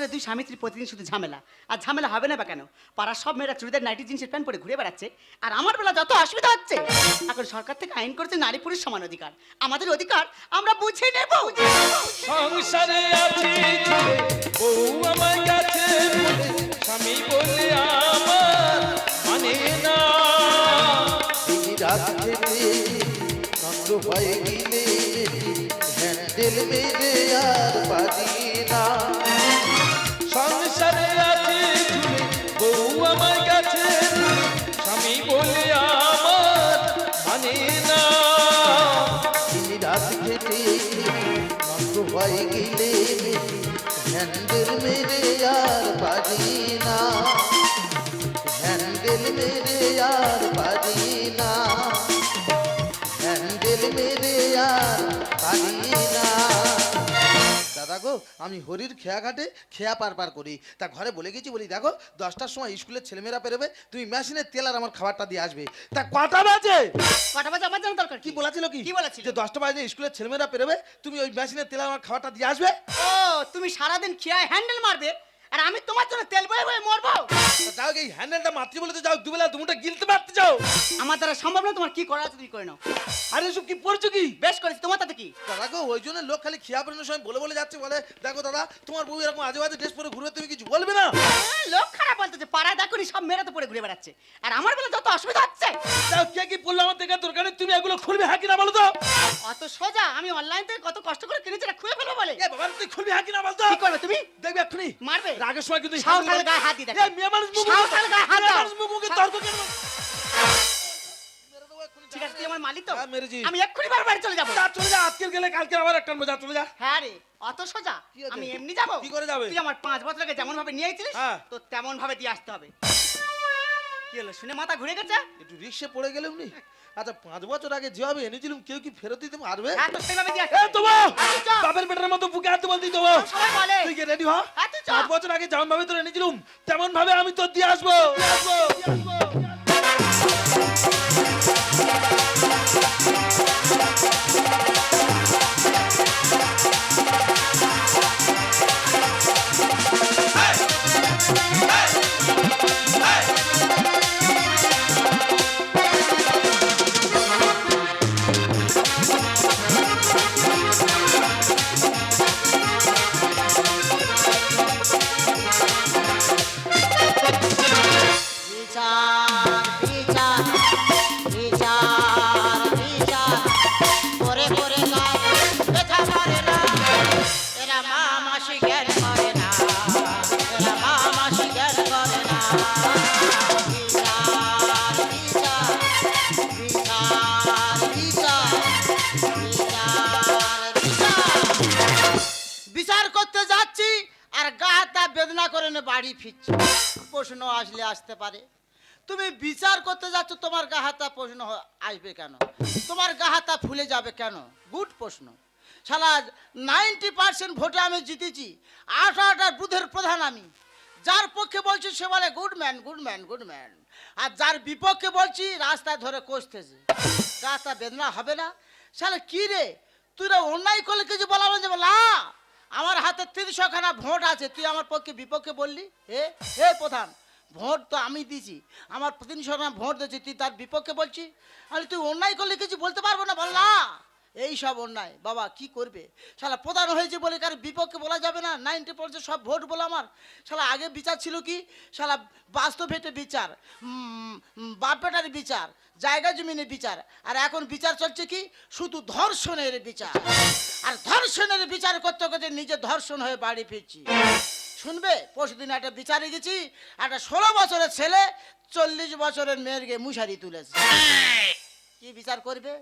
সংসারে দুই স্বামী স্ত্রী প্রতিদিন শুধু ঝামেলা। আর ঝামেলা হবে না বা কেন? পাড়ার সব মেয়েরা চুড়িদার নাইটি জিন্সের প্যান্ট পরে ঘুরে বেড়াচ্ছে। আর আমার বেলা যত অসুবিধা হচ্ছে। এখন সরকার থেকে আইন করেছে নারী পুরুষ সমান অধিকার। আমাদের অধিকার আমরা বুঝে নেব। সংসারে আছি বউ আমার কাছে। স্বামী বলে আমার মানে না। রাত থেকে নষ্ট হয়ে গেলে হ্যান্ডেল মেরে আর পারি নষ্ট হয়ে গেলে হ্যান্ডেল মেরে আর পারি না হ্যান্ডেল মেরে আর আমি হরির খেয়া ঘাটে খেয়া পার পার করি। তা ঘরে বলে গেছি বলি দেখো দশটার সময় স্কুলের ছেলেমেয়েরা পেরোবে তুমি মেশিনের তেল আর আমার খাবারটা দিয়ে আসবে। তা কটা বাজে? কটা বাজে? আমার জানা দরকার কি? বলেছিল কি? কি বলেছিল? যে দশটা বাজে স্কুলের ছেলেমেয়েরা পেরোবে তুমি ওই মেশিনের তেল আর আমার খাবারটা দিয়ে আসবে? ও তুমি সারাদিন খেয়ায় হ্যান্ডেল মারবে? আর আমি তোমার জন্য তেল বয়ে বয়ে মরবো। তা যাও এই হ্যান্ডেলটা মাতৃ বলে তো যাও দুবেলা দুমুটা গিলতে পারতে যাও। আমার দ্বারা সম্ভব না তোমার কি করা আছে তুমি করে নাও। আরে এসব কি পড়ছো কি? বেশ করেছি তোমার তাতে কি? দাদা গো ওই জন্য লোক খালি খেয়া পড়ানোর সময় বলে বলে যাচ্ছে বলে দেখো দাদা তোমার বউ এরকম আজে বাজে ড্রেস পরে ঘুরবে তুমি কিছু বলবে না? হ্যাঁ, লোক খারাপ বলতেছে পাড়ায় দেখুনি সব মেয়েরা তো পড়ে ঘুরে বেড়াচ্ছে। আর আমার বেলা যত অসুবিধা হচ্ছে। যাও কে কি বলল আমার দেখা দরকার নেই, তুমি এগুলো খুলবে হ্যাঁ কিনা বলো তো? অত সোজা আমি অনলাইন থেকে কত কষ্ট করে কিনেছি এটা খুলে ফেলব বলে। এ বাবা তুই খুলবি হ্যাঁ কিনা বলতো কি করবে তুমি? দেখবে এক্ষুনি। মারবে? রাগের সময় কিন্তু সাঁওতাল গায়ে হাত। এ, মেয়ে মানুষ সাঁওতাল গায়ে হাত দাও। মুখ তর্ক কেন ঠিক আছে তুই আমার মালিক তো? হ্যাঁ। আমি এক্ষুনি বাড়ি বাড়ি চলে যাব। চলে যা আজকে গেলে কালকে আবার একটা যা চলে যা। হ্যাঁ রে অত সোজা? আমি এমনি যাব? কি করে যাবে? তুই আমার পাঁচ বছর আগে যেমন ভাবে নিয়ে আইছিলিস হ্যাঁ। তো তেমন ভাবে দিয়ে আসতে হবে। কি হলো? শুনে মাথা ঘুরে গেছে? একটু রিক্সে পড়ে গেলে উনি? আচ্ছা পাঁচ বছর আগে যেভাবে এনেছিলাম কেউ কি ফেরত দিতে পারবে? হ্যাঁ হ্যাঁ, চল। বাপের পেটের মতো বুকে হাত বলতে দেবো। তুই কি রেডি হ হ্যাঁ, পাঁচ বছর আগে যেমন ভাবে তোর এনেছিলাম তেমন ভাবে আমি তোর দিয়ে আসব দিয়ে আসব, বিচার করতে যাচ্ছ, তোমার গা হাতা প্রশ্ন আসবে কেন? তোমার গা হাতা ফুলে যাবে কেন? গুড প্রশ্ন। শালা, নাইনটি পার্সেন্ট ভোটে আমি জিতেছি। আঠারোটার বুথের প্রধান আমি। যার পক্ষে বলছি সে বলে good man good man good man আর যার বিপক্ষে বলছি রাস্তায় ধরে কষতেছে। রাস্তা বেদনা হবে না। শালা, কি রে? তুই অন্যায় করলে কিছু বলা বলছে বলা আমার হাতে তিনশোখানা ভোট আছে। তুই আমার পক্ষে, বিপক্ষে বললি? হে হে প্রধান ভোট তো আমি দিছি। আমার তিনশো খানা ভোট দিয়েছি তুই তার বিপক্ষে বলছি আরে তুই অন্যায় করলে কিছু বলতে পারব না বল না এই সব অন্যায় বাবা কি করবে? শালা প্রধান হয়েছে বলে কার বিপক্ষে বলা যাবে না নাইনটি পার্সেন্ট সব ভোট বলে আমার। শালা আগে বিচার ছিল কি? শালা বাস্তব ভেটে বিচার উম, উম, বাপ বেটার বিচার জায়গা জমিনের বিচার আর এখন বিচার চলছে কি? শুধু ধর্ষণের বিচার। আর ধর্ষণের বিচার করতে করতে নিজে ধর্ষণ হয়ে বাড়ি ফিরছি। শুনবে? পরশুদিন একটা বিচারে গেছি, একটা ষোলো বছরের ছেলে চল্লিশ বছরের মেয়ের গিয়ে মুশারি তুলেছে। কি বিচার করবে?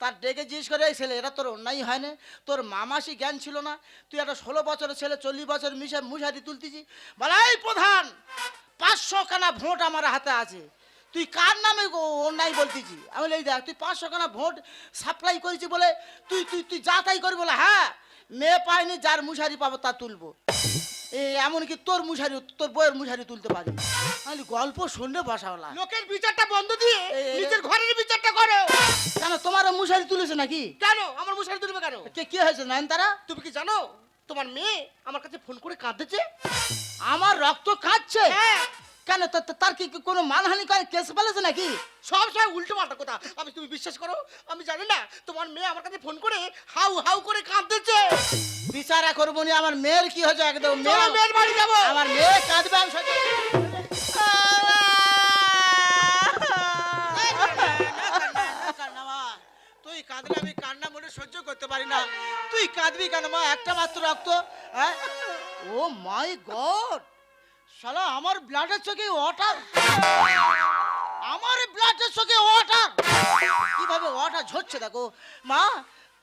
তার ডেকে জিজ্ঞেস করে ছেলে, এটা তোর অন্যায় হয় না? তোর মামাসি জ্ঞান ছিল না? তুই একটা ষোলো বছরের ছেলে, চল্লিশ বছর মিশে মুশারি তুলতেছি বলে, এই প্রধান পাঁচশো খানা ভোট আমার হাতে আছে। তুই কার নামে অন্যায় বলতেছি আমি এই দেখ, তুই পাঁচশো খানা ভোট সাপ্লাই করেছি বলে, তুই তুই তুই যা তাই করবি বলে হ্যাঁ? মেয়ে পায়নি, যার মুশারি পাবো তা তুলবো। এমনকি তোর মুশারি তোর বইয়ের মুশারি তুলতে পারি। আমি গল্প শুনলে বসাওলা লোকের বিচারটা বন্ধ দিয়ে নিজের ঘরের বিচারটা করো। কেন তোমার মুশারি তুলেছে নাকি? কেন? আমার মশারি তুলবে কেন? কে কি হয়েছে নয়ন তারা তুমি কি জানো তোমার মেয়ে আমার কাছে ফোন করে কাঁদতেছে আমার রক্ত কাঁদছে? হ্যাঁ। কেন? তার কি কোনো মানহানি করে কেস ফেলেছে নাকি? সব সময় উল্টো পাল্টা কথা। আমি তুমি বিশ্বাস করো আমি জানি না তোমার মেয়ে আমার কাছে ফোন করে হাউ হাউ করে কাঁদতেছে। বিচারা করব নি আমার মেয়ের কি হয়েছে একদম? মেয়ে মেয়ের বাড়ি যাব। আমার মেয়ে কাঁদবে আমি সত্যি- তুই কাঁদলে আমি কান্না মনে সহ্য করতে পারি না। তুই কাঁদবি কেন মা? একটা মাত্র রক্ত হ্যাঁ? Oh my God! শালা আমার ব্লাডের চোখে ওয়াটার আমার ব্লাডের চোখে ওয়াটার কীভাবে ওয়াটার ঝরছে দেখো? মা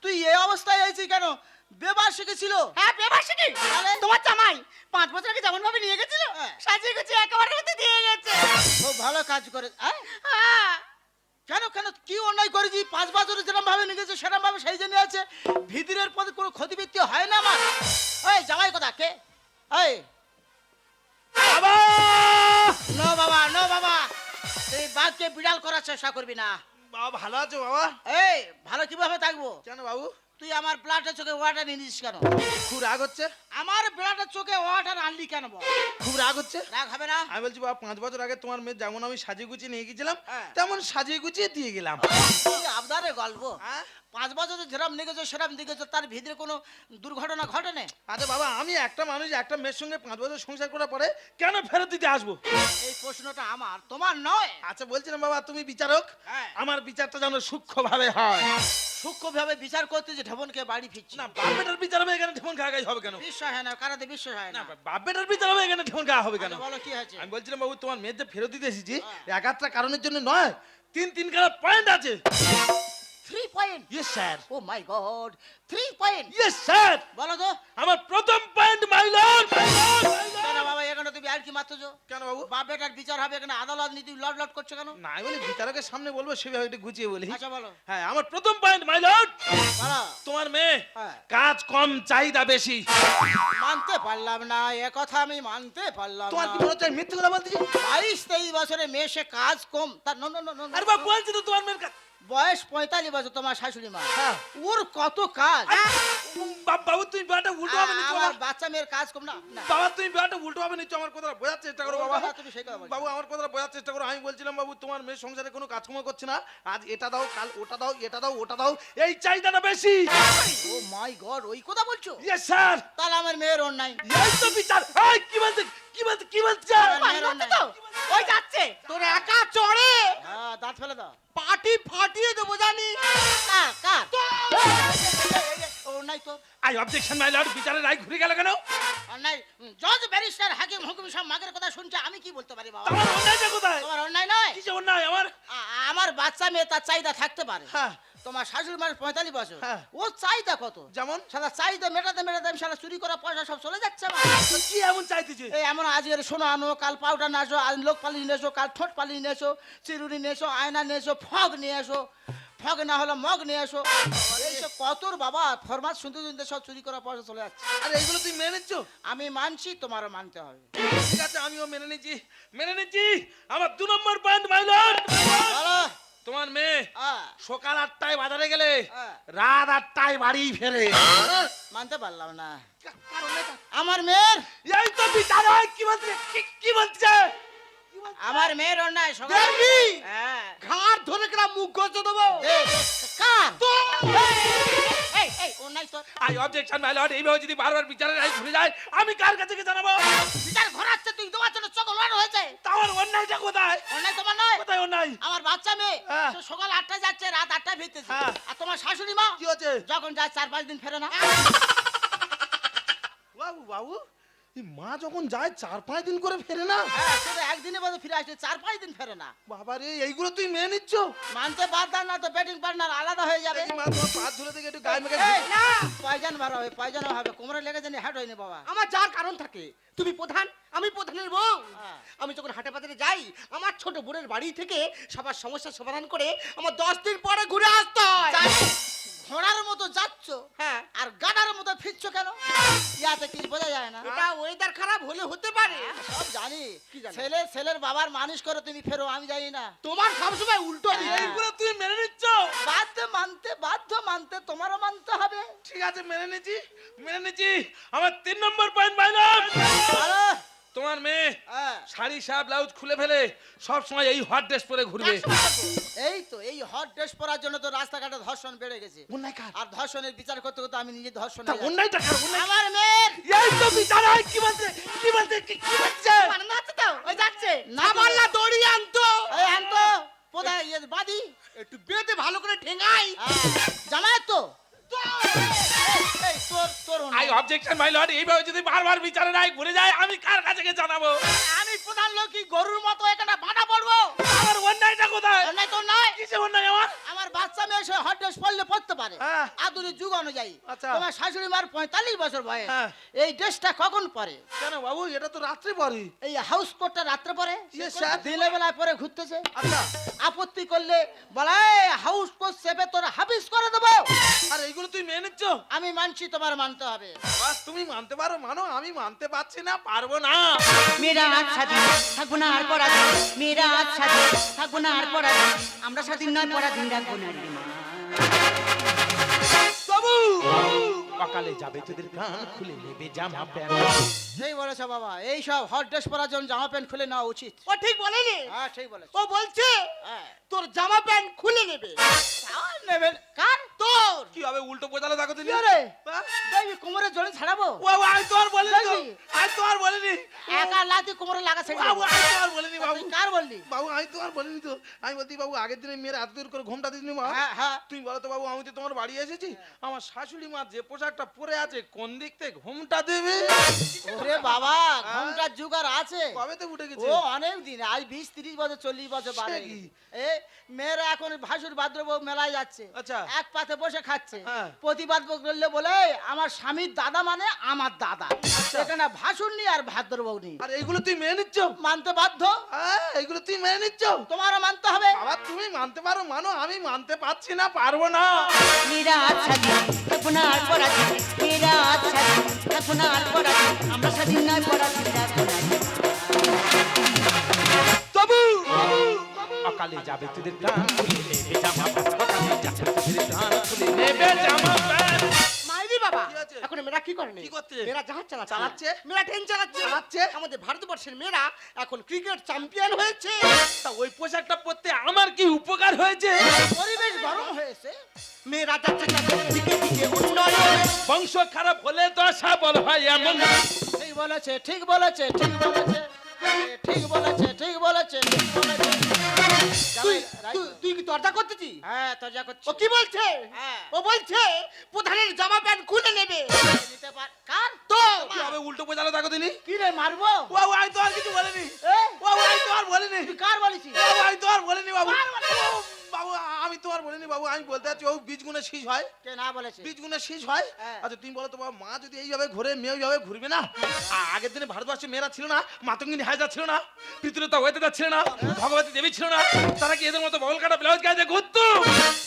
তুই এই অবস্থায় হয়েছিস কেন? বেবার শিখেছিল হ্যাঁ তাহলে? তোমার জামাই পাঁচ বছর আগে যেমন ভাবে নিয়ে গেছিল হ্যাঁ। সাজিয়ে গুছিয়ে একেবারে হাতে দিয়ে গেছে। খুব ভালো কাজ করে হ্যাঁ? হ্যাঁ। কেন কেন কি অন্যায় করেছি? পাঁচ বছরে যেরকম ভাবে নিয়ে গেছে সেরকম ভাবে সেই জন্য আছে। ভিতরের পদে কোনো ক্ষতিবৃত্তি হয় না আমার। এই জামাই কথা? কে? এই বাবা! নো বাবা নো বাবা। তুই বাঘকে বিড়াল করার চেষ্টা করবি না। বাবা ভালো আছো বাবা? এই ভালো কীভাবে থাকব? কেন বাবু? তুই আমার ব্লাডের চোখে ওয়াটার নিস কেন? খুব রাগ হচ্ছে? আমার ব্লাডের চোখে ওয়াটার আনলি কেন বল? খুব রাগ হচ্ছে? রাগ হবে না? আমি বলছি বাবা পাঁচ বছর আগে তোমার মেয়ে যেমন আমি সাজিয়ে গুছিয়ে নিয়ে গেছিলাম হ্যাঁ। তেমন সাজিয়ে গুছিয়ে দিয়ে গেলাম। আবদারে গল্প? হ্যাঁ? পাঁচ বছরে যেরম নিগেছো সেরম দিগেছো তার ভিতরে কোনো দুর্ঘটনা ঘটেনি? আরে বাবা আমি একটা মানুষ একটা মেয়ের সঙ্গে পাঁচ বছর সংসার করার পরে কেন ফেরত দিতে আসব? এই প্রশ্নটা আমার তোমার নয়। আচ্ছা বলছিলাম বাবা তুমি বিচারক হ্যাঁ। আমার বিচারটা যেন সূক্ষ্ম ভাবে হয়। সূক্ষ্মভাবে বিচার করতে যে ঢেবনকে বাড়ি ফিরছি। না বাপ বেটার বিচার হবে এখানে ঢেবন খাওয়া হবে কেন? বিশ্বাস হয় না কারাতে বিশ্বাস হয় না। বাপ বেটার বিচার হবে এখানে ঢেবন খাওয়া হবে কেন? আচ্ছা, বলো কি হয়েছে? আমি বলছিলাম বাবু তোমার মেয়ের যে ফেরত দিতে এসেছি হ্যাঁ। এক কারণের জন্য নয় তিন তিন খানা পয়েন্ট আছে। Three point yes sir oh my God three point yes sir বলো তো। আমার প্রথম পয়েন্ট মাই লর্ড কেন বাবা এখানে তুমি আর কি মারতেছো? কেন বাবু? বাপ বেটার বিচার হবে এখানে আদালত নীতি লট লট করছ কেন? না আমি বলি বিচারকের সামনে বলব সেভাবে একটু গুছিয়ে বলি। আচ্ছা বলো। হ্যাঁ আমার প্রথম পয়েন্ট মাই লর্ড তোমার মেয়ে হ্যাঁ। কাজ কম চাহিদা বেশি। মানতে পারলাম না এ কথা আমি মানতে পারলাম তোমার কি না মনে হচ্ছে মিথ্যে কথা বলতেছি? বাইশ তেইশ বছরে মেয়ে সে কাজ কম। তার no no no no, no. আরে বাবা বলছি তো তোমার মেয়ের কাজ বয়স পঁয়তাল্লিশ বছর তোমার শাশুড়ি মা। হ্যাঁ। ওর কত কাজ? বাবা তুমি ব্যাটা উল্টো ভাবে নিচ্ছ আমার। বাচ্চা মেয়ের কাজ কম না। না। বাবা তুমি ব্যাটা উল্টো ভাবে নিচ্ছ আমার কথা বোঝার চেষ্টা করো বাবা। তুমি সেই কথা। বাবু আমার কথা বোঝার চেষ্টা করো। আমি বলছিলাম বাবু তোমার মেয়ে সংসারে কোনো কাজকর্ম করছে না। আজ এটা দাও কাল ওটা দাও এটা দাও ওটা দাও। এই চাহিদাটা বেশি। ও মাই গড ওই কথা বলছো? ইয়েস স্যার তাহলে আমার মেয়ের অন্যায়। এই তো বিচার। এই কি বলতে কি বলতে কি বলছে? আমার মেয়ের অন্যায়। ওই যাচ্ছে। তোর একা চড়ে। হ্যাঁ দাঁত ফেলে দাও। পাটি ফাটিয়ে দেবো জানি কার নাই তো। আই অবজেকশন মাই লর্ড বিচারের রায় ঘুরে গেল কেন? অন্যায় জজ ব্যারিস্টার হাকিম হুকুম সব মাগের কথা শুনছে আমি কি বলতে পারি বাবা? তোমার অন্যায়টা কোথায়? তোমার অন্যায় নয়। কি যে অন্যায়? আমার আমার বাচ্চা মেয়ে তার চাহিদা থাকতে পারে। হ্যাঁ। তোমার শাশুড়ি মাস পঁয়তাল্লিশ বছর। হ্যাঁ। ও চাহিদা কত? যেমন? সাদা চাহিদা মেটাতে মেটাতে আমি সারা চুরি করা পয়সা সব চলে যাচ্ছে কি এমন চাইতেছে? এই এমন আজকের শোনো আনো কাল পাউডার আসো আজ লোক পালিয়ে নিয়ে এসো কাল ঠোঁট পালিয়ে নিয়ে এসো চিরুনি নিয়ে এসো আয়না নিয়ে এসো ফগ নিয়ে এসো। ফগ না হলো মগ নিয়ে এসো। এইসব কতর বাবা ফরমাস শুনতে শুনতে সব চুরি করা পয়সা চলে যাচ্ছে। আরে এইগুলো তুই মেনে নিচ্ছ? আমি মানছি তোমারও মানতে হবে। ঠিক আছে আমিও মেনে নিচ্ছি। মেনে নিচ্ছি? আমার দু নম্বর পয়েন্ট মাই লর্ড তোমার মেয়ে সকাল আটটায় বাজারে গেলে। রাত আটটায় বাড়ি ফেরে। মানতে পারলাম না। আমার মেয়ের এই তো বিচার হয় কি বলছে কি বলছে আমার মেয়ের অন্যায় সকাল দেখবি? হ্যাঁ। ঘাট ধরে কেনা মুখ গজে দেবো। কার? এই এই অন্যায় তো আই অবজেকশন মাই লর্ড এইভাবে যদি বারবার বিচারের রায় ঘুরে যায় আমি কার কাছে গিয়ে জানাব বিচার ঘোরাচ্ছে তুই জন্য হয়েছে। অন্যায়টা কোথায়? অন্যায় তোমার নয়। কোথায় অন্যায়? আমার বাচ্চা মেয়ে হ্যাঁ। সকাল আটটায় যাচ্ছে রাত ফিরতেছে। হ্যাঁ। আর তোমার শাশুড়ি মা কি হচ্ছে? যখন যায় চার পাঁচ দিন ফেরে না। বাবু বাবু মা যখন যায় চার পাঁচ দিন করে ফেরে না। হ্যাঁ একদিনে বাদে ফিরে আসে চার পাঁচ দিন ফেরে না। বাবা রে এইগুলো তুই মেনে নিচ্ছ? মানতে পারতাম না তো ব্যাটিং পার্টনার আলাদা হয়ে যাবে। মা তোমার পা ধরে থেকে একটু গায়ে মেখে এই, না। পয়জান ভালো হবে পয়জান হবে কোমরে লেগে জানি হ্যাট হয়নি বাবা। আমার যার কারণ থাকে তুমি প্রধান। আমি প্রধানের বউ। হ্যাঁ। আমি যখন হাটে বাজারে যাই আমার ছোট বোনের বাড়ি থেকে সবার সমস্যার সমাধান করে আমার দশ দিন পরে ঘুরে আসতে হয়। ঘোড়ার মতো যাচ্ছ হ্যাঁ। আর গাডার মতো ফিরছো কেন? ইয়াতে কি বোঝা যায় না? এটা ওয়েদার খারাপ হলে হতে পারে। সব জানি? ছেলে ছেলের বাবার মানুষ করে তুমি ফেরো আমি জানি না। তোমার সবসময় উল্টো হ্যাঁ। এইগুলো তুমি মেনে নিচ্ছ? বাধ্য মানতে বাধ্য মানতে তোমারও মানতে হবে। ঠিক আছে মেনে নিচ্ছি মেনে নিচ্ছি। আমার তিন নম্বর পয়েন্ট পাইলাম আরে, তোমার মেয়ে হ্যাঁ, শাড়ি সাপ ব্লাউজ খুলে ফেলে সব সময় এই হট ড্রেস পরে ঘুরবে। এই তো এই হট ড্রেস পরার জন্য তো রাস্তাঘাটে ধর্ষণ বেড়ে গেছে। আর ধর্ষণের বিচার করতে করতে আমি নিজে ধর্ষণ তা অন্যায়টা আমার মেয়ের এই তো বিচার হয় কি বলছে? কি বলছে? কি কি বলছে মানে নাচছে তো ওই যাচ্ছে। না বললা দড়ি আনতো। এই আনতো। কোথায়? ইয়ে বাদি? একটু বেঁধে ভালো করে ঠেঙাই জামাই তো। এই, তোর তোর অন্য- আই অবজেকশন মাই লর্ড এইভাবে যদি বারবার বিচারে নাই ঘুরে যায় আমি কার কাছে গিয়ে জানাব? আমি প্রধান লোক কি গরুর মতো এখানে বাধা পড়ব। আমার অন্যায়টা কোথায়? নাই তো নয়। কিসে অন্যায় আমার? আমার বাচ্চা মেয়ে সে হট ড্রেস পরলে পড়তে পারে। হ্যাঁ। আধুনিক যুগ অনুযায়ী। আচ্ছা। তোমার শাশুড়ি মার পঁয়তাল্লিশ বছর বয়স। হ্যাঁ। এই ড্রেসটা কখন পরে? কেন বাবু এটা তো রাত্রে পরে এই হাউস কোটটা রাত্রে পরে? দিনের বেলায় পরে ঘুরতেছে। আচ্ছা। আপত্তি করলে বলে হাউস কোট সেবে তোর হাফিস করে দেবো। আর এইগুলো তুই মেনে নিচ্ছ? আমি মানছি তোমার মানতে হবে। তুমি মানতে পারো মানো আমি মানতে পারছি না পারব না। মেয়েরা আজ স্বাধীন থাকব না আর পরাধীন। মেয়েরা আজ স্বাধীন থাকব না আর পরাধীন। আমরা স্বাধীন নয় পরাধীন রাখব না সকালে যাবে তোদের কান খুলে নেবে জামা প্যান্ট। এই বলেছে বাবা এই সব হট ড্রেস পরার জন্য জামা প্যান্ট খুলে নেওয়া উচিত। ও ঠিক বলেনি? হ্যাঁ ঠিক বলেছে। ও বলছে হ্যাঁ। তোর জামা প্যান্ট খুলে নেবে। কি হবে উল্টো বোঝালে দেখো তুমি। কি রে হ্যাঁ? দেখবি কোমরে জড়ি ছাড়াবো। ও আমি তো আর বলিনি? আমি তো আর বলিনি। একা লাতি কোমরে লাগা ছেড়ে বাবু। আমি তো আর বলিনি বাবু। কার বললি? বাবু আমি তো আর বলিনি তো। আমি বলছি বাবু আগের দিনে মেয়ের এত দূর করে ঘুমটা দিসনি মা। হ্যাঁ হ্যাঁ। তুমি বলো তো বাবু আমি তো তোমার বাড়ি এসেছি আমার শাশুড়ি মা যে পোশাকটা পরে আছে কোন দিক থেকে ঘুমটা দেবে? ওরে বাবা ঘণ্টার যুগ আর আছে। কবে তো উঠে গেছে? ও অনেক দিন। আজ বিশ তিরিশ বছর চল্লিশ বছর বাড়ে এ মেয়েরা এখন ভাসুর ভাদ্রবউ মেলায় যাচ্ছে। আচ্ছা। এক পাতে বসে খাচ্ছে। হ্যাঁ। প্রতিবাদ করলে বলে আমার স্বামীর দাদা মানে আমার দাদা। আচ্ছা। এখানে ভাসুর নি আর ভাদ্রবউ নি আর এইগুলো তুই মেনে নিচ্ছ? মানতে বাধ্য? হ্যাঁ এইগুলো তুই মেনে নিচ্ছ? তোমারও মানতে হবে। বাবা তুমি মানতে পারো মানো আমি মানতে পারছি না পারব না। মেয়েরা আজ স্বাধীন থাকব না আর পরাধীন মেয়েরা আজ স্বাধীন থাকব আর পরাধীন আমরা স্বাধীন নয় পরাধীন অকালে যাবে তোদের গান নেবে জামা প্যান্ট যাবে তোদের গান নেবে জামা মাইরি বাবা। এখন মেয়েরা কি করে কি করছে? মেয়েরা জাহাজ চালাচ্ছে। চালাচ্ছে? মেয়েরা ট্রেন চালাচ্ছে। চালাচ্ছে? আমাদের ভারতবর্ষের মেয়েরা এখন ক্রিকেট চ্যাম্পিয়ন হয়েছে। তা ওই পোশাকটা পরতে আমার কি উপকার হয়েছে? পরিবেশ গরম হয়েছে। মেয়েরা যাচ্ছে তাদের দিকে দিকে উন্নয়ন। বংশ খারাপ হলে তো সবল হয় এমন। ঠিক বলেছে ঠিক বলেছে ঠিক বলেছে। ঠিক বলেছে ঠিক বলেছে ঠিক বলেছে। তুই জামাই, কি দরজা করতেছি হ্যাঁ তো করছি। ও কি বলছে? হ্যাঁ। ও বলছে প্রধানের জামা প্যান্ট খুলে নেবে। নিতে পার কার তো? কি হবে উল্টো বোঝালো তিনি কি রে মারবো? ও আমি তো আর কিছু বলিনি। আমি তো আর বলিনি। তুই কার বলেছি বাবু আমি তো আর বলিনি বাবু। বাবু আমি তো আর বলিনি বাবু আমি বলতে চাচ্ছি ও বীজ গুণে শীষ হয়। কে না বলেছে? বীজ গুণে শীষ হয়? হ্যাঁ। আচ্ছা তুমি বলো তো বাবা মা যদি এইভাবে ঘুরে মেয়ে ওইভাবে ঘুরবে না? আগের দিনে ভারতবর্ষে মেয়েরা ছিল না মাতঙ্গিনী হাজা ছিল না পিতৃতা ওয়েতেদা ছিল না ভগবতী দেবী ছিল না তারা কি এদের মতো বগল কাটা ব্লাউজ গায়ে ঘুরতো?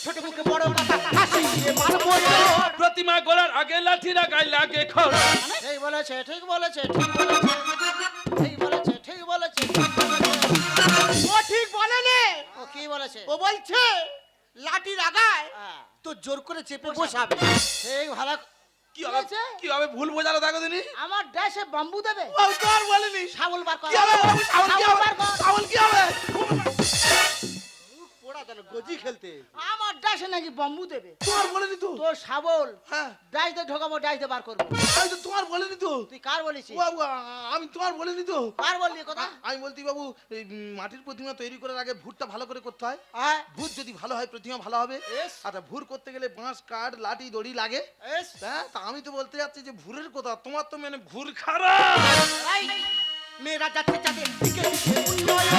ছোট মুখে বড় কথা হাসি মারবো প্রতিমা গোলার আগে লাঠিরা গায়ে লাগে খড় ঠিক বলেছে ঠিক বলেছে ঠিক বলেছে ঠিক বলেছে ঠিক বলেছে ও ঠিক বলেনি ও কি বলেছে? ও বলছে লাঠি লাগায় হ্যাঁ, তো জোর করে চেপে বসাবে। ঠিক ভালো কি হবে? কি হবে? ভুল বোঝালো দেখো তিনি আমার ড্যাশে বাম্বু দেবে। ও বলিনি। শাবল বার কর। কি হবে? বাবু? কি হবে? বার কি হবে? ওরা জানো গজি খেলতে আমার ডাসে নাকি বম্বু দেবে? তোমার বলেনি তো? তোর শাবল। হ্যাঁ। ডাইতে ঢোকাবো ডাইতে বার করব। আমি তো তোমার বলেনি তো? তুই কার বলেছিস? বাবু আমি তোমার বলিনি তো? কার বললি কথা? আমি বলতি বাবু এই মাটির প্রতিমা তৈরি করার আগে ভুটটা ভালো করে করতে হয়। হ্যাঁ। ভূত যদি ভালো হয় প্রতিমা ভালো হবে। আচ্ছা ভুর করতে গেলে বাঁশ কাঠ লাঠি দড়ি লাগে। হ্যাঁ তা আমি তো বলতে যাচ্ছি যে ভুরের কথা তোমার তো মানে ভুর খারাপ। মেয়েরা যাচ্ছে দিকে। উন্নয়ন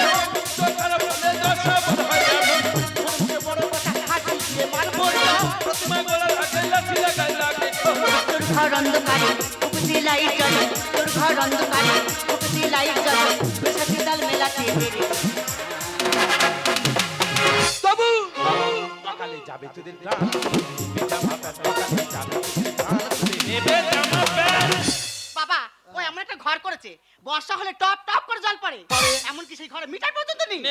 তোর ঘর অন্ধকারে উপসে লাইট জ্বলে তোর ঘর অন্ধকারে উপসে লাইট জ্বলে তোর সাথে তাল মেলাতে বেরে তবু সকালে যাবে তোদের গ্রাম জামা প্যান্ট সকালে যাবে তোদের গ্রাম তুলে নেবে জামা প্যান্ট। বাবা ওই এমন একটা ঘর করেছে। বর্ষা হলে টপ টপ করে জল পড়ে। এমনকি সেই ঘরে মিটার পর্যন্ত নেই।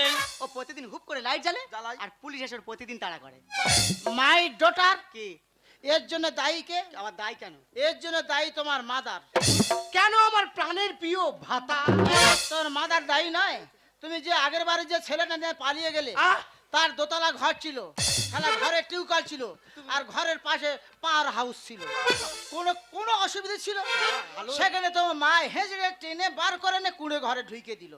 ও প্রতিদিন হুপ করে লাইট জ্বালে। আর পুলিশ এসে প্রতিদিন তাড়া করে। মাই ডটার কি? এর জন্য দায়ী কে? আমার দায়ী কেন? এর জন্য দায়ী তোমার মাদার। কেন আমার প্রাণের প্রিয় ভাতা? তোর মাদার দায়ী নয়। তুমি যে আগের বারে যে ছেলেটা নিয়ে পালিয়ে গেলে আহ! তার দোতলা ঘর ছিল। খেলা ঘরে টিউকল ছিল আর ঘরের পাশে পাওয়ার হাউস ছিল। কোনো কোনো অসুবিধা ছিল সেখানে তোমার মা হেঁচড়ে টেনে বার করে নে কুড়ে ঘরে ঢুকে দিল।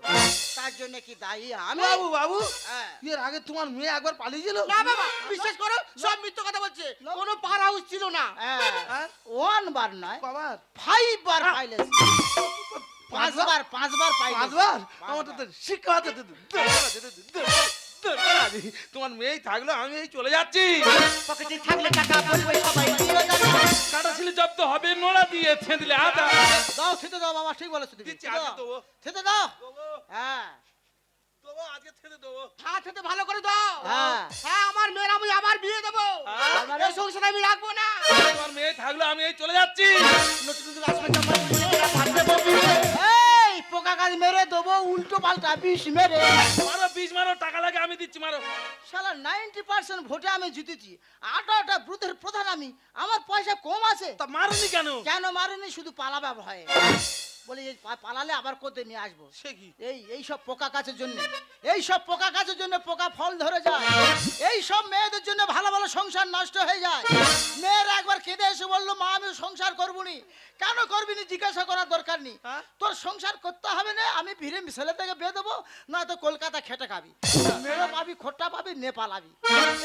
তার জন্য কি দায়ী আমি? বাবু বাবু হ্যাঁ। এর আগে তোমার মেয়ে একবার পালিয়েছিল? না বাবা বিশ্বাস করো সব মিথ্য কথা বলছে। কোনো পার হাউস ছিল না। হ্যাঁ, ওয়ান বার নয় ফাইভ বার পাইলে পাঁচবার? পাঁচবার পাইলে পাঁচবার? আমার তো শিক্ষা তোমার মেয়েই থাকল আমি এই চলে যাচ্ছি। পকেটে থাকলে টাকা বলবে সবাই। প্রিয় দাদা কাটা ছিল জব্দ হবে নোড়া দিয়ে ছেঁদলে আদা। দাও থেতে দাও বাবা ঠিক বলেছ তুমি। দেবো। দাও? হ্যাঁ। হাতে ভালো করে দাও। হ্যাঁ। হ্যাঁ আমার মেয়ের আমি আবার বিয়ে দেবো। হ্যাঁ? সংসার আমি রাখব না। তোমার মেয়ে থাকল আমি এই চলে যাচ্ছি। নতুন নতুন আসবে পাল্টা বিষ মেরে। মারো বিষ মারো টাকা লাগে আমি দিচ্ছি মারো। শালা নাইনটি পার্সেন্ট ভোটে আমি জিতেছি। আঠারোটা বুথের প্রধান আমি আমার পয়সা কম আছে। তা মারুনি কেন? কেন মারেনি? শুধু পালা ভয়ে। বলি এই পালালে আবার কোথায় নিয়ে আসব? সে কি? এই এই সব পোকা কাছের জন্য। এই সব পোকা কাছের জন্য পোকা ফল ধরে যায়। এই সব মেয়েদের জন্য ভালো ভালো সংসার নষ্ট হয়ে যায়। মেয়েরা একবার কেঁদে এসে বলল মা আমি সংসার করব নি কেন করবি নি জিজ্ঞাসা করার দরকার নেই। হ্যাঁ? তোর সংসার করতে হবে না আমি ভিড়ে ছেলে থেকে বেয়ে দেবো না তো কলকাতা খেটে খাবি। মেয়ে পাবি খোট্টা পাবি নেপাল আবি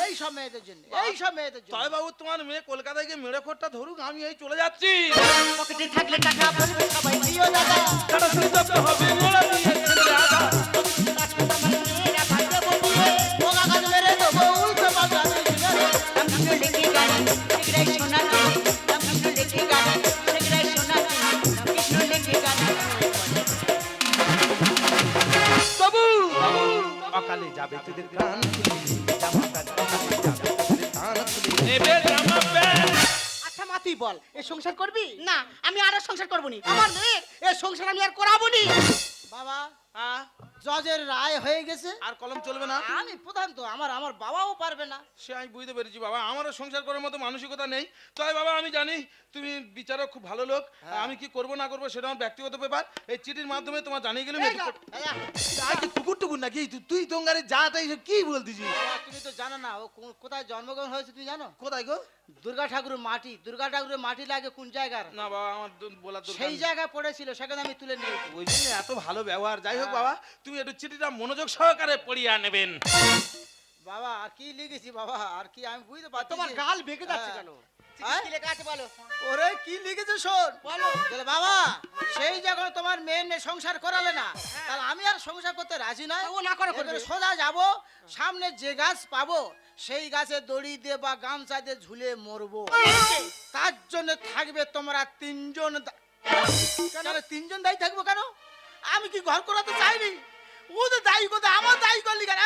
এই সব মেয়েদের জন্য এই সব মেয়েদের জন্য। তাই বাবু তোমার মেয়ে কলকাতায় গিয়ে মেরে খোরটা ধরুক আমি এই চলে যাচ্ছি। পকেটে থাকলে টাকা। বলবে দাদা। না। সে আমি বুঝতে পেরেছি বাবা আমারও সংসার করার মতো মানসিকতা নেই। তাই বাবা আমি জানি তুমি বিচারক খুব ভালো লোক আমি কি করব না করব সেটা আমার ব্যক্তিগত ব্যাপার। এই চিঠির মাধ্যমে তোমার জানিয়ে গেলে। কি কুকুর টুকুর নাকি তুই- যা তাই কি বলতেছিস তুমি তো জানো না ও কোথায় জন্মগ্রহণ হয়েছে তুমি জানো? কোথায় গো? দুর্গা ঠাকুরের মাটি দুর্গা ঠাকুরের মাটি লাগে কোন জায়গার? না বাবা আমার দরকার সেই নেই। জায়গায় পড়েছিল সেখানে আমি তুলে নিয়েছি ওই জন্য এত ভালো ব্যবহার। যাই হোক বাবা তুমি একটু চিঠিটা মনোযোগ সহকারে পড়িয়া নেবেন বাবা আর কি লিখেছি বাবা? আর কি আমি বুঝতে পারছি তোমার গাল বেঁকে যাচ্ছে হ্যাঁ। কেন? হ্যাঁ? কি লেখা আছে বলো? ওরে কি লিখেছে শোন? বলো। বাবা সেই যখন তোমার মেয়ের নিয়ে সংসার করালে না তাহলে আমি আর সংসার করতে রাজি নয়। ও না করে সোজা যাব সামনে যে গাছ পাবো সেই গাছে দড়ি দিয়ে বা গামছা দিয়ে ঝুলে মরবো। তার জন্য থাকবে তোমরা তিনজন তিনজন দায়ী থাকব কেন? আমি কি ঘর করাতে চাইনি? ও তো দায়ী করতে আমার দায়ী করলি কেন?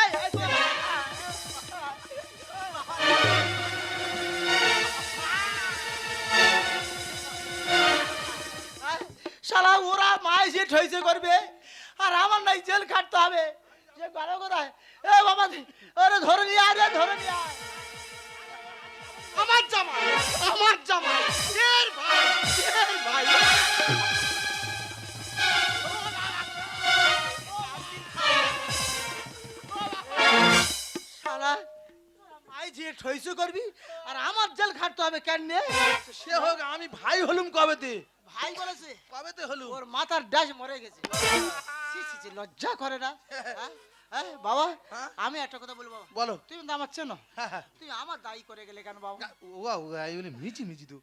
শালা, ওরা মায় যে ঠইছে করবে, আর আমার নাই জেল খাটতে হবে। যে গেল কোথায়? এ বাবা, আরে ধরে নিয়ে আয় রে, ধরে নিয়ে আমার জামাই আমার জামাই, এর ভাই এর ভাই। যে ঠইসু করবি আর আমার জেল খাটতে হবে কেন সে হোক আমি ভাই হলুম কবে তে ভাই বলেছে? কবে তে হলুম? ওর মাথার ড্যাশ মরে গেছে। লজ্জা করে না হ্যাঁ? হ্যাঁ? বাবা হ্যাঁ? আমি একটা কথা বলব বাবা। বলো। তুমি তো আমার চেনো হ্যাঁ হ্যাঁ। তুমি আমার দায়ী করে গেলে কেন বাবা? ওয়া ওয়া এগুলো মিচি মিচি তো?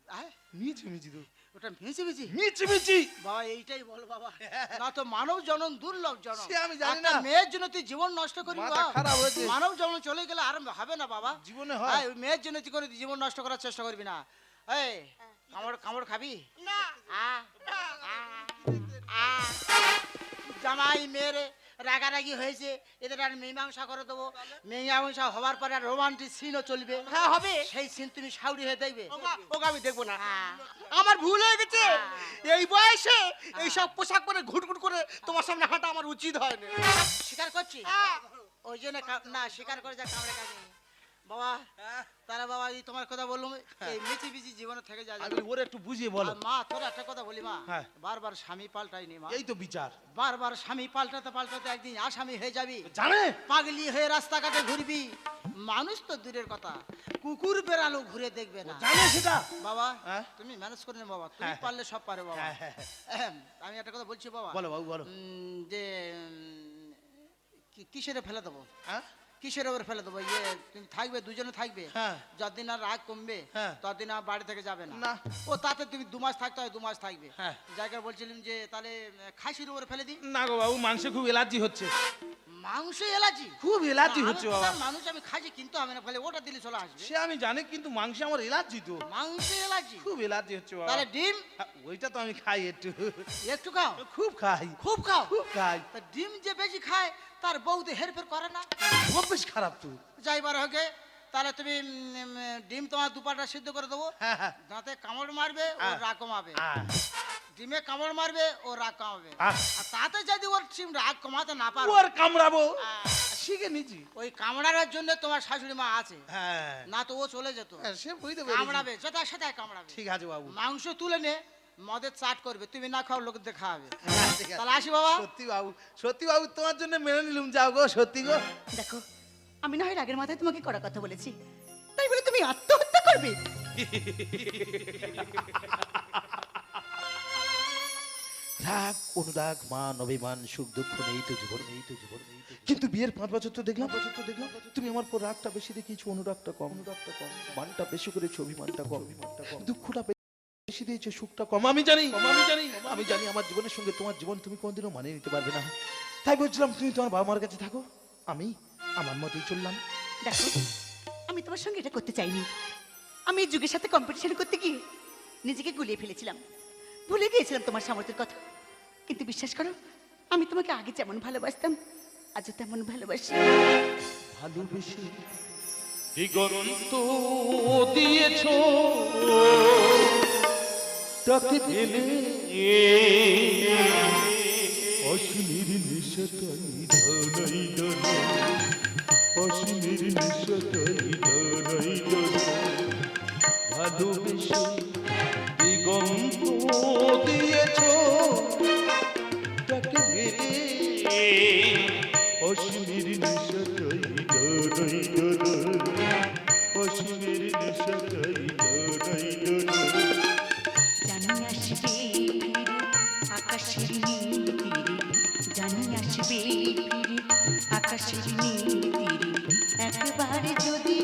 মিচি মিচি তো। ওটা মিছি মিছি মিচি মিচি। বাবা এইটাই বল বাবা। না তো মানব জনম দুর্লভ জনম। সে আমি জানি না। মেয়ের জন্য তুই জীবন নষ্ট করবি মাথা বাবা? খারাপ হয়েছে। মানব জনম চলে গেলে আর হবে না বাবা। জীবনে হ্যাঁ, ওই মেয়ের জন্য তুই করে জীবন নষ্ট করার চেষ্টা করবি না। এই কামড় কামড় খাবি? না। আ, আ। জামাই মেয়েরে রাগারাগি হয়েছে এদের আর মীমাংসা করে দেবো। মীমাংসা হওয়ার পরে আর রোমান্টিক সিনও চলবে। হ্যাঁ হবে। সেই সিন তুমি সাউরি হয়ে দেখবে। ওগা আমি দেখব না। হ্যাঁ। আমার ভুল হয়ে গেছে। এই বয়সে এই সব পোশাক পরে ঘুটঘুট করে তোমার সামনে হাঁটা আমার উচিত হয় না স্বীকার করছি? হ্যাঁ। ওই জন্য না স্বীকার করে যা কামড়ে কাজে বাবা তারা বাবা এই তোমার কথা বললাম এই মিছি জীবনে থেকে যা আমি ওর একটু বুঝিয়ে বলো। মা তোর একটা কথা বলি মা হ্যাঁ। বারবার স্বামী পাল্টাইনি মা। এই তো বিচার। বারবার স্বামী পাল্টাতে পাল্টাতে একদিন আসামি হয়ে যাবি। জানে? পাগলি হয়ে রাস্তাঘাটে ঘুরবি। মানুষ তো দূরের কথা কুকুর বেড়ালো ঘুরে দেখবে না। জানে সেটা। বাবা হ্যাঁ? তুমি ম্যানেজ করে নে বাবা তুমি হ্যাঁ। পারলে সব পারে বাবা। হ্যাঁ, হ্যাঁ, আমি একটা কথা বলছি বাবা। বলো বাবু বলো। যে কিসেরে ফেলে দেবো? হ্যাঁ? কিসের ওপর ফেলে দেবো ইয়ে তুমি থাকবে দুজনে থাকবে হ্যাঁ। যতদিন আর রাগ কমবে হ্যাঁ। ততদিন আর বাড়ি থেকে যাবে না। ও তাতে তুমি দু মাস থাকতে হয় দু মাস থাকবে হ্যাঁ। জায়গা বলছিলাম যে তাহলে খাসির ওপর ফেলে দিই না গো বাবু মানুষের খুব এলার্জি হচ্ছে মাংস এলাচি? খুব আমি হচ্ছে বাবা। মানুষ আমি খাসি কিনতে হবে না ফলে ওটা দিলে চলে আসবে। সে আমি জানি কিন্তু মাংসে আমার এলার্জি তো। মাংস এলাচি? খুব এলার্জি হচ্ছে বাবা। তাহলে ডিম? ওইটা তো আমি খাই একটু। একটু খাও। খুব খাই। খুব খাও? খুব খাই। তা ডিম যে বেশি খায় তার বউতে হেরফের করে না। অভ্যেস খারাপ তো। যাইবার হোকে তাহলে তুমি ডিম তোমার দুপাটা সিদ্ধ করে দেবো। হ্যাঁ হ্যাঁ। দাঁতে কামড় মারবে ও। রাগ কমাবে। ডিমে কামড় মারবে ও রাগ কমাবে আর তাতে যদি ওর ডিম রাগ কমাতে না পারো ওর কামড়াবো? শিখে নিছি ওই কামড়ানোর জন্য তোমার শাশুড়ি মা আছে। হ্যাঁ। না তো ও চলে যেত। হ্যাঁ, সে বুঝতে পেরেছি। কামড়াবে যেটা সেটাই কামড়াবে। ঠিক আছে বাবু। মাংস তুলে নে মদের চাট করবে তুমি না খাও লোকদের খাওয়াবে। হ্যাঁ। তাহলে আসি বাবা। সত্যি বাবু সত্যি বাবু তোমার জন্য মেনে নিলুম যাও গো সত্যি গো। দেখো আমি না হয় রাগের মাথায় তোমাকে করা কথা বলেছি। তাই বলে তুমি আত্মহত্যা করবে? রাগ অনুরাগ মান অভিমান সুখ দুঃখ নেই তো জীবন নেই তো জীবন নেই কিন্তু বিয়ের পাঁচ বছর তো দেখলাম বছর তো দেখলাম তুমি আমার পর রাগটা বেশি দেখিয়েছো অনুরাগটা কম। অনুরাগটা কম। মানটা বেশি করেছ অভিমানটা কম। অভিমানটা কম। দুঃখটা বেশি দিয়েছ সুখটা কম। আমি জানি আমি জানি আমি জানি আমার জীবনের সঙ্গে তোমার জীবন তুমি কোনোদিনও মানিয়ে নিতে পারবে না। তাই বলছিলাম তুমি তোমার বাবা মার কাছে থাকো। আমি আমার মতেই চললাম। দেখো আমি তোমার সঙ্গে এটা করতে চাইনি। আমি এই যুগের সাথে কম্পিটিশন করতে গিয়ে নিজেকে গুলিয়ে ফেলেছিলাম। ভুলে গিয়েছিলাম তোমার সামর্থ্যের কথা। কিন্তু বিশ্বাস করো আমি তোমাকে আগে যেমন ভালোবাসতাম আজও তেমন ভালোবাসি। ভালোবেসে দিগন্ত দিয়েছ তাকে ফেলে অশ্বিনীর নিশতাই ধনাই ধন অশ্বিনীর নিশতাই ধন। ভালোবেসে দিগন্ত দিয়েছ অশ্বিনীর নিশতাই ধনাই ধন জানি আসবে আকাশের নীল তীরে জানি আসবে আকাশের নীল তীরে একবারে যদি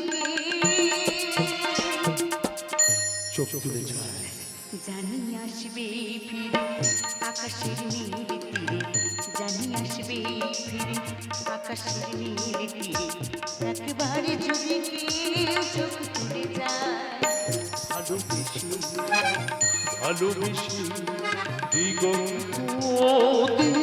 চোখ তুলে যায় তীরে ভালোবেসে দিগন্ত